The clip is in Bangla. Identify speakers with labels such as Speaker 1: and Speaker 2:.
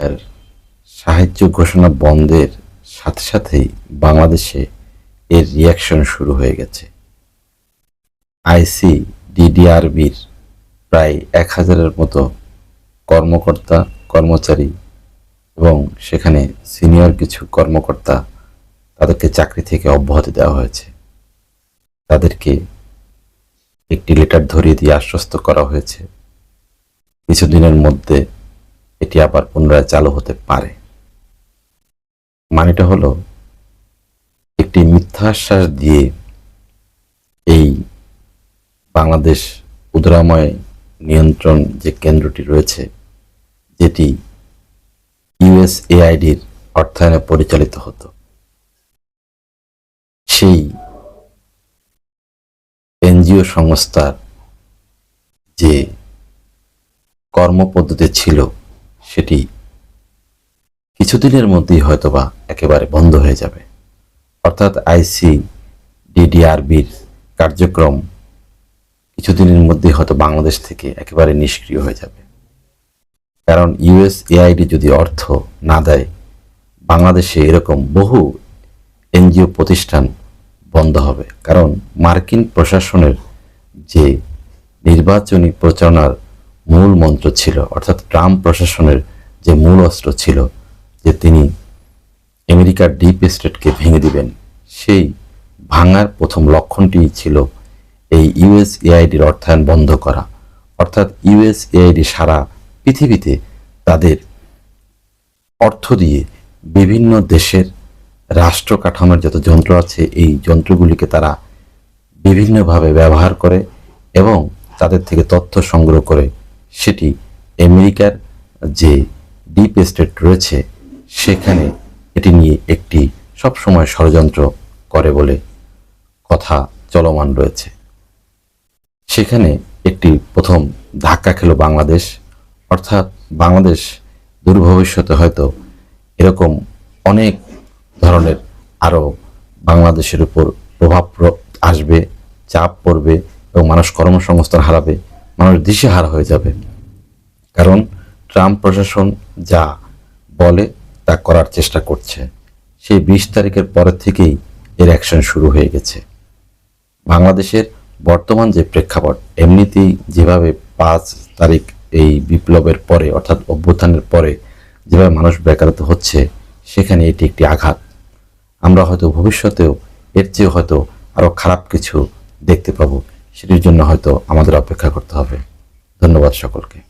Speaker 1: আর সাহায্য ঘোষণা বন্ধের সাথে সাথেই বাংলাদেশে এর রিয়াকশন শুরু হয়ে গেছে। আইসি ডিডিআরবির প্রায় এক হাজারের মতো কর্মকর্তা, কর্মচারী এবং সেখানে সিনিয়র কিছু কর্মকর্তা তাদেরকে চাকরি থেকে অব্যাহতি দেওয়া হয়েছে। তাদেরকে একটি লেটার ধরিয়ে দিয়ে আশ্বস্ত করা হয়েছে। কিছুদিনের মধ্যে এটি আবার পুনরায় চালু হতে পারে। মানেটা হলো, একটি মিথ্যা আশ্বাস দিয়ে এই বাংলাদেশ উদরাময় নিয়ন্ত্রণ যে কেন্দ্রটি রয়েছে, যেটি ইউএসএআইডির অর্থায়নে পরিচালিত হতো। সেই এনজিও সংস্থার যে কর্মপদ্ধতি ছিল সেটি কিছুদিনের মধ্যেই হয়তোবা একেবারে বন্ধ হয়ে যাবে। অর্থাৎ আইসি, ডিডিআরবির কার্যক্রম কিছুদিনের মধ্যেই হয়তো বাংলাদেশ থেকে একেবারে নিষ্ক্রিয় হয়ে যাবে। কারণ ইউএস এআইডি যদি অর্থ না দেয়, বাংলাদেশে এরকম বহু এনজিও প্রতিষ্ঠান বন্ধ হবে। কারণ মার্কিন প্রশাসনের যে নির্বাচনী প্রচারণার মূল মন্ত্র ছিল, অর্থাৎ ট্রাম্প প্রশাসনের যে মূল অস্ত্র ছিল, যে তিনি আমেরিকার ডিপ স্টেটকে ভেঙে দিবেন, সেই ভাঙার প্রথম লক্ষণটি ছিল এই ইউএস এআইডির অর্থায়ন বন্ধ করা। অর্থাৎ ইউএস এআইডি সারা পৃথিবীতে তাদের অর্থ দিয়ে বিভিন্ন দেশের রাষ্ট্র কাঠামোর যত যন্ত্র আছে, এই যন্ত্রগুলিকে তারা বিভিন্নভাবে ব্যবহার করে এবং তাদের থেকে তথ্য সংগ্রহ করে সেটি আমেরিকার যে ডিপ স্টেট রয়েছে, সেখানে এটি নিয়ে একটি সবসময় ষড়যন্ত্র করে বলে কথা চলমান রয়েছে। সেখানে একটি প্রথম ধাক্কা খেলো বাংলাদেশ। অর্থাৎ বাংলাদেশ দূর ভবিষ্যতে হয়তো এরকম অনেক ধরনের আরও বাংলাদেশের উপর প্রভাব প্র- আসবে, চাপ পড়বে এবং মানুষ কর্মসংস্থান হারাবে, মানুষ দিশেহারা হয়ে যাবে। কারণ ট্রাম্প প্রশাসন যা বলে তা করার চেষ্টা করছে। সেই বিশ তারিখের পরের থেকেই এর অ্যাকশন শুরু হয়ে গেছে। বাংলাদেশের বর্তমান যে প্রেক্ষাপট, এমনিতেই যেভাবে পাঁচ তারিখ এই বিপ্লবের পরে, অর্থাৎ অভ্যুত্থানের পরে যেভাবে মানুষ বেকারত্ব হচ্ছে, সেখানে এটি একটি আঘাত। আমরা হয়তো ভবিষ্যতেও এর চেয়ে হয়তো আরও খারাপ কিছু দেখতে পাবো, সেটির জন্য হয়তো আমাদের অপেক্ষা করতে হবে। ধন্যবাদ সকলকে।